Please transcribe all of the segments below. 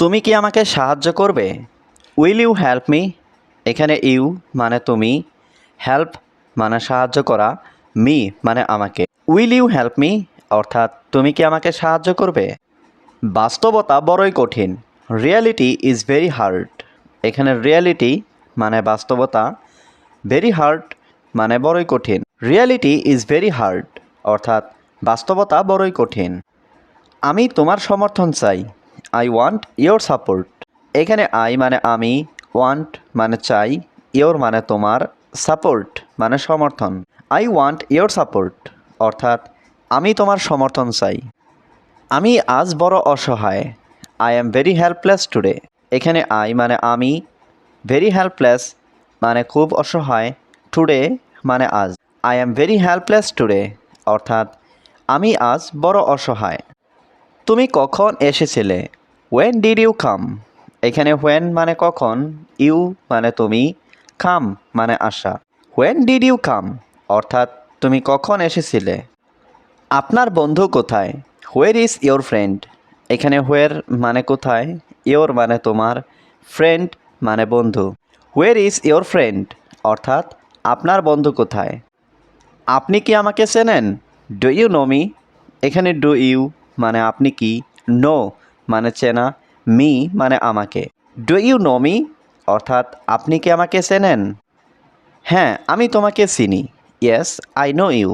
তুমি কি আমাকে সাহায্য করবে? উইল ইউ হেল্প মি এখানে ইউ মানে তুমি। হেল্প মানে সাহায্য করা। মি মানে আমাকে। উইল ইউ হেল্প মি অর্থাৎ তুমি কি আমাকে সাহায্য করবে? বাস্তবতা বড়ই কঠিন। রিয়ালিটি ইজ ভেরি হার্ড এখানে রিয়ালিটি মানে বাস্তবতা। ভেরি হার্ড মানে বড়ই কঠিন। রিয়ালিটি ইজ ভেরি হার্ড অর্থাৎ বাস্তবতা বড়ই কঠিন। আমি তোমার সমর্থন চাই। আই ওয়ান্ট ইয়োর সাপোর্ট এখানে আই মানে আমি ওয়ান্ট মানে চাই ইয়োর মানে তোমার সাপোর্ট মানে সমর্থন। আই ওয়ান্ট ইয়োর সাপোর্ট অর্থাৎ আমি তোমার সমর্থন চাই। আমি আজ বড় অসহায় I am very helpless today এখানে আই মানে আমি ভেরি হেল্পলেস মানে খুব অসহায় টুডে মানে আজ। I am very helpless today অর্থাৎ আমি আজ বড় অসহায়। তুমি কখন এসেছিলে? ওয়েন ডিড ইউ কাম এখানে হোয়েন মানে কখন? ইউ মানে তুমি? কাম মানে আসা। হোয়েন ডিড ইউ কাম অর্থাৎ তুমি কখন এসেছিলে? আপনার বন্ধু কোথায়? হোয়ের ইজ ইয়োর ফ্রেন্ড এখানে হোয়ের মানে কোথায়? ইয়োর মানে তোমার ফ্রেন্ড মানে বন্ধু। হোয়ের ইজ ইয়োর ফ্রেন্ড অর্থাৎ আপনার বন্ধু কোথায়? আপনি কি আমাকে চেনেন? ডু ইউ নো মি এখানে ডু ইউ মানে আপনি কি? নো মানে চেনা, মি মানে আমাকে। ডু ইউ নো মি অর্থাৎ, আপনি কি আমাকে চেনেন? হ্যাঁ আমি তোমাকে চিনি। ইয়েস আই নো ইউ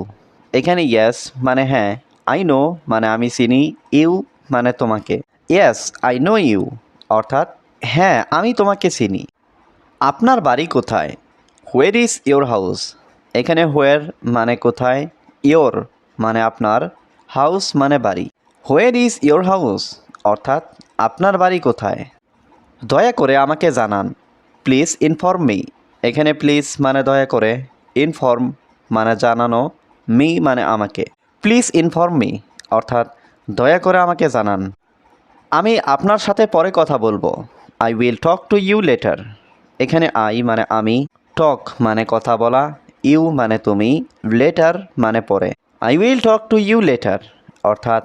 এখানে ইয়েস মানে হ্যাঁ আই নো মানে আমি চিনি ইউ মানে তোমাকে। ইয়েস আই নো ইউ অর্থাৎ হ্যাঁ আমি তোমাকে চিনি। আপনার বাড়ি কোথায়? হোয়ের ইজ ইয়োর হাউস এখানে হোয়ের মানে কোথায়? ইয়োর মানে আপনার। হাউস মানে বাড়ি। হোয়ের ইজ ইয়োর হাউস অর্থাৎ, আপনার বাড়ি কোথায়? দয়া করে আমাকে জানান। Please inform me. এখানে প্লিজ মানে দয়া করে, ইনফর্ম মানে জানানো, মি মানে আমাকে। প্লিজ ইনফর্ম মি, অর্থাৎ, দয়া করে আমাকে জানান। আমি আপনার সাথে পরে কথা বলব। I will talk to you later এখানে আই মানে আমি। টক মানে কথা বলা। ইউ মানে তুমি। লেটার মানে পরে। I will talk to you later অর্থাৎ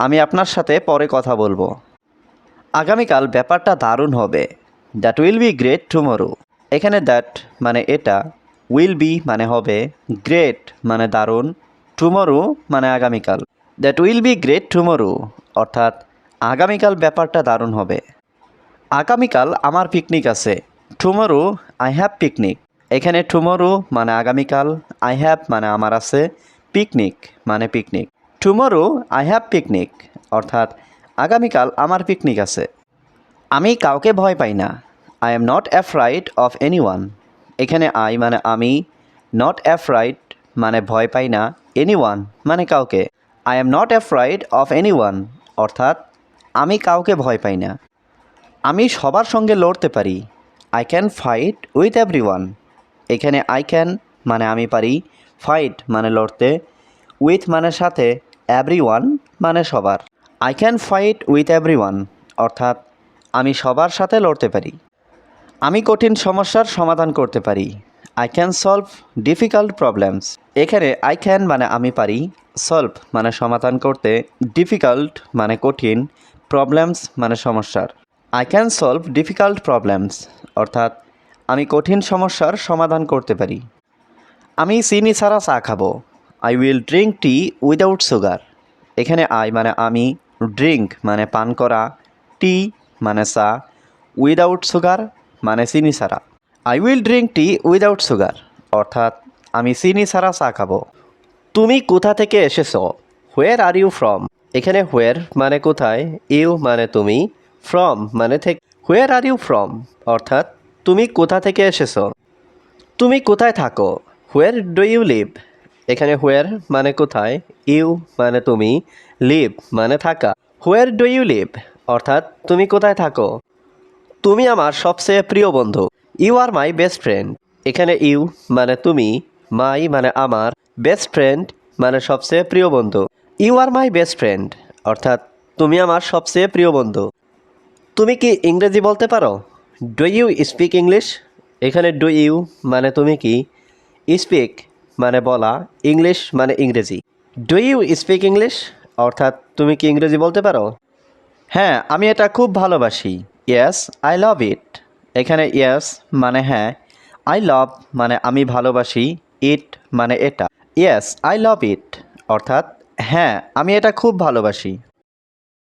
আমি আপনার সাথে পরে কথা বলব। আগামীকাল ব্যাপারটা দারুণ হবে। That will be great tomorrow এখানে দ্যাট মানে এটা উইল বি মানে হবে গ্রেট মানে দারুণ টুমোরো মানে আগামীকাল। That will be great tomorrow অর্থাৎ আগামীকাল ব্যাপারটা দারুণ হবে। আগামীকাল আমার পিকনিক আছে। টুমোরো আই হ্যাভ পিকনিক এখানে টুমোরো মানে আগামীকাল আই হ্যাভ মানে আমার আছে পিকনিক মানে picnic tomorrow I have picnic অর্থাৎ আগামীকাল আমার পিকনিক আছে। আমি কাউকে ভয় পাই না। I am not afraid of anyone এখানে আই মানে আমি নট অ্যাফ্রাইড মানে ভয় পাই না এনি ওয়ান মানে কাউকে। I am not afraid of anyone অর্থাৎ আমি কাউকে ভয় পাই না। আমি সবার সঙ্গে লড়তে পারি। I can fight with everyone এখানে আই ক্যান মানে আমি পারি ফাইট মানে লড়তে উইথ মানে সাথে এভরি ওয়ান মানে সবার। I can fight with everyone অর্থাৎ আমি সবার সাথে লড়তে পারি। আমি কঠিন সমস্যার সমাধান করতে পারি। I can solve difficult problems এখানে আই ক্যান মানে আমি পারি সলভ মানে সমাধান করতে ডিফিকাল্ট মানে কঠিন প্রবলেমস মানে সমস্যার। I can solve difficult problems অর্থাৎ আমি কঠিন সমস্যার সমাধান করতে পারি। আমি চিনি ছাড়া চা খাব। I will drink tea without sugar এখানে আই মানে আমি ড্রিঙ্ক মানে পান করা টি মানে চা উইদাউট সুগার মানে চিনি ছাড়া। I will drink tea without sugar অর্থাৎ আমি চিনি ছাড়া চা খাব। তুমি কোথা থেকে এসেছ? হোয়ার আর ইউ ফ্রম এখানে হোয়ার মানে কোথায় ইউ মানে তুমি ফ্রম মানে থেকে। হোয়ার আর ইউ ফ্রম অর্থাৎ তুমি কোথা থেকে এসেছ? তুমি কোথায় থাকো? হোয়ার ডু ইউ লিভ এখানে হোয়ার মানে কোথায় ইউ মানে তুমি লিভ মানে থাকা। হোয়ার ডু ইউ লিভ অর্থাৎ তুমি কোথায় থাকো? তুমি আমার সবচেয়ে প্রিয় বন্ধু। You are my best friend এখানে ইউ মানে তুমি মাই মানে আমার বেস্ট ফ্রেন্ড মানে সবচেয়ে প্রিয় বন্ধু। You are my best friend অর্থাৎ তুমি আমার সবচেয়ে প্রিয় বন্ধু। তুমি কি ইংরেজি বলতে পারো? ডু ইউ স্পিক ইংলিশ এখানে ডু ইউ মানে তুমি কি? স্পিক মানে বলা ইংলিশ মানে ইংরেজি। ডু ইউ স্পিক ইংলিশ অর্থাৎ তুমি কি ইংরেজি বলতে পারো? হ্যাঁ আমি এটা খুব ভালোবাসি। ইয়েস আই লাভ ইট এখানে ইয়েস মানে হ্যাঁ আই লাভ মানে আমি ভালোবাসি ইট মানে এটা। ইয়েস আই লাভ ইট অর্থাৎ হ্যাঁ আমি এটা খুব ভালোবাসি।